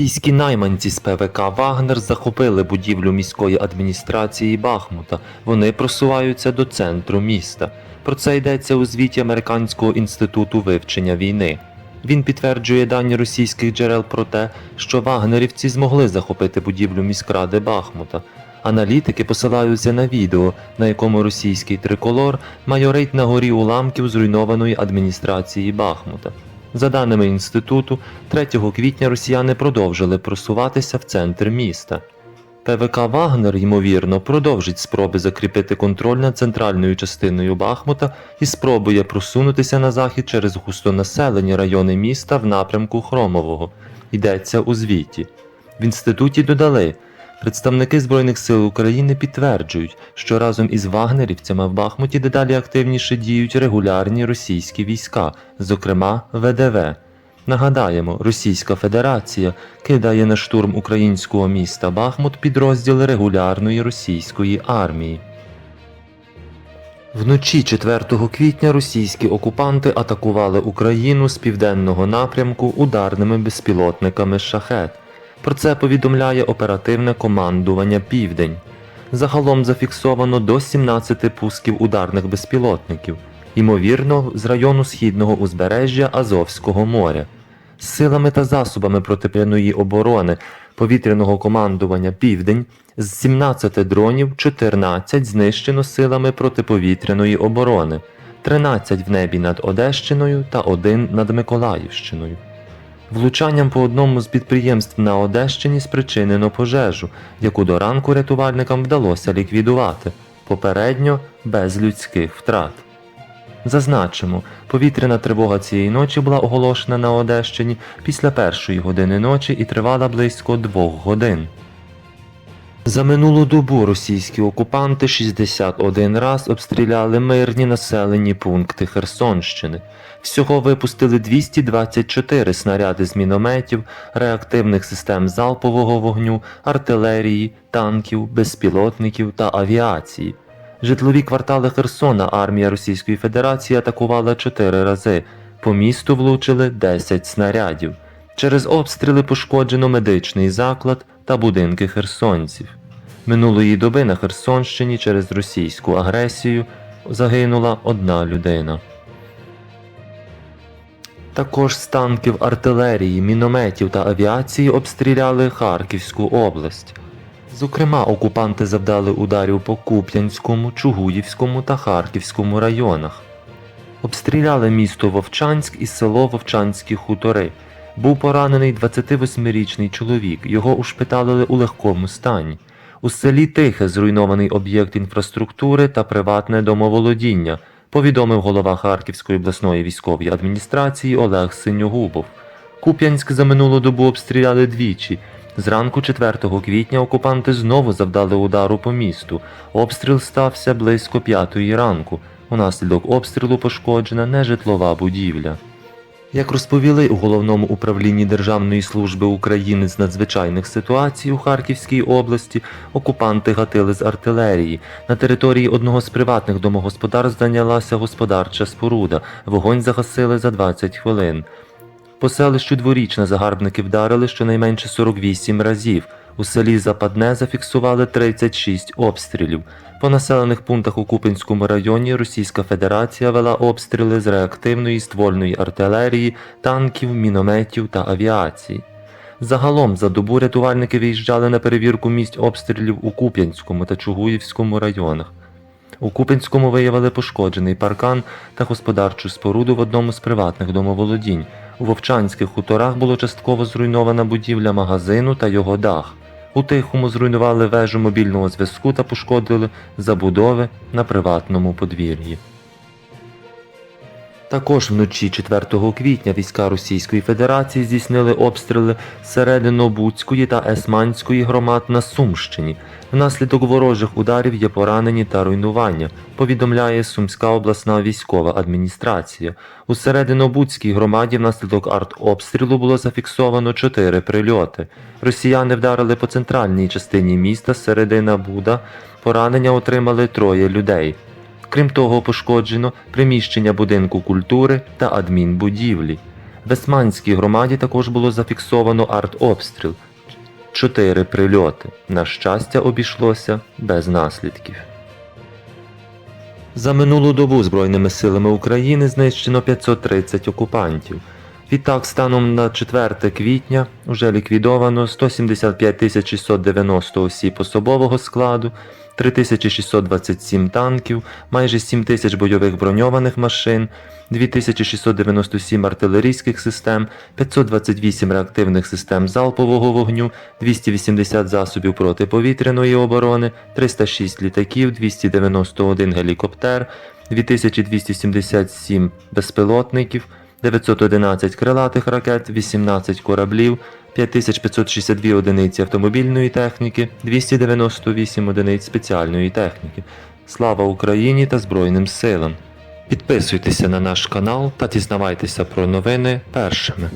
Російські найманці з ПВК Вагнер захопили будівлю міської адміністрації Бахмута. Вони просуваються до центру міста. Про це йдеться у звіті Американського інституту вивчення війни. Він підтверджує дані російських джерел про те, що вагнерівці змогли захопити будівлю міськради Бахмута. Аналітики посилаються на відео, на якому російський триколор майорить на горі уламків зруйнованої адміністрації Бахмута. За даними інституту, 3 квітня росіяни продовжили просуватися в центр міста. ПВК Вагнер, ймовірно, продовжить спроби закріпити контроль над центральною частиною Бахмута і спробує просунутися на захід через густонаселені райони міста в напрямку Хромового. Йдеться у звіті. В інституті додали. Представники Збройних сил України підтверджують, що разом із вагнерівцями в Бахмуті дедалі активніше діють регулярні російські війська, зокрема ВДВ. Нагадаємо, Російська Федерація кидає на штурм українського міста Бахмут підрозділи регулярної російської армії. Вночі 4 квітня російські окупанти атакували Україну з південного напрямку ударними безпілотниками шахет. Про це повідомляє оперативне командування Південь. Загалом зафіксовано до 17 пусків ударних безпілотників, ймовірно, з району східного узбережжя Азовського моря. З силами та засобами протиповітряної оборони повітряного командування Південь з 17 дронів 14 знищено силами протиповітряної оборони, 13 в небі над Одещиною та 1 над Миколаївщиною. Влучанням по одному з підприємств на Одещині спричинено пожежу, яку до ранку рятувальникам вдалося ліквідувати, попередньо без людських втрат. Зазначимо, повітряна тривога цієї ночі була оголошена на Одещині після першої години ночі і тривала близько двох годин. За минулу добу російські окупанти 61 раз обстріляли мирні населені пункти Херсонщини. Всього випустили 224 снаряди з мінометів, реактивних систем залпового вогню, артилерії, танків, безпілотників та авіації. Житлові квартали Херсона армія Російської Федерації атакувала 4 рази. По місту влучили 10 снарядів. Через обстріли пошкоджено медичний заклад та будинки херсонців. Минулої доби на Херсонщині через російську агресію загинула одна людина. Також з танків артилерії, мінометів та авіації обстріляли Харківську область. Зокрема, окупанти завдали ударів по Куп'янському, Чугуївському та Харківському районах. Обстріляли місто Вовчанськ і село Вовчанські хутори. Був поранений 28-річний чоловік, його ушпиталили у легкому стані. У селі Тихе зруйнований об'єкт інфраструктури та приватне домоволодіння, повідомив голова Харківської обласної військової адміністрації Олег Синьогубов. Куп'янськ за минулу добу обстріляли двічі. Зранку 4 квітня окупанти знову завдали удару по місту. Обстріл стався близько 5 ранку. Унаслідок обстрілу пошкоджена нежитлова будівля. Як розповіли у головному управлінні Державної служби України з надзвичайних ситуацій у Харківській області, окупанти гатили з артилерії. На території одного з приватних домогосподарств зайнялася господарча споруда. Вогонь загасили за 20 хвилин. По селищу дворічна загарбники вдарили щонайменше 48 разів. У селі Западне зафіксували 36 обстрілів. По населених пунктах у Купинському районі Російська Федерація вела обстріли з реактивної ствольної артилерії, танків, мінометів та авіації. Загалом за добу рятувальники виїжджали на перевірку місць обстрілів у Куп'янському та Чугуївському районах. У Купинському виявили пошкоджений паркан та господарчу споруду в одному з приватних домоволодінь. У Вовчанських хуторах було частково зруйнована будівля магазину та його дах. У Тихому зруйнували вежу мобільного зв'язку та пошкодили забудови на приватному подвір'ї. Також вночі 4 квітня війська Російської Федерації здійснили обстріли Серединобудської та Есманської громад на Сумщині. Внаслідок ворожих ударів є поранені та руйнування, повідомляє Сумська обласна військова адміністрація. У Серединобудській громаді внаслідок артобстрілу було зафіксовано 4 прильоти. Росіяни вдарили по центральній частині міста Середина Буда. Поранення отримали троє людей. Крім того, пошкоджено приміщення будинку культури та адмінбудівлі. В Есманській громаді також було зафіксовано артобстріл. Чотири прильоти. На щастя, обійшлося без наслідків. За минулу добу Збройними силами України знищено 530 окупантів. Відтак, станом на 4 квітня вже ліквідовано 175 690 осіб особового складу, 3627 танків, майже 7 тисяч бойових броньованих машин, 2697 артилерійських систем, 528 реактивних систем залпового вогню, 280 засобів протиповітряної оборони, 306 літаків, 291 гелікоптер, 2277 безпілотників, 911 крилатих ракет, 18 кораблів, 5562 одиниці автомобільної техніки, 298 одиниць спеціальної техніки. Слава Україні та Збройним силам! Підписуйтеся на наш канал та дізнавайтеся про новини першими.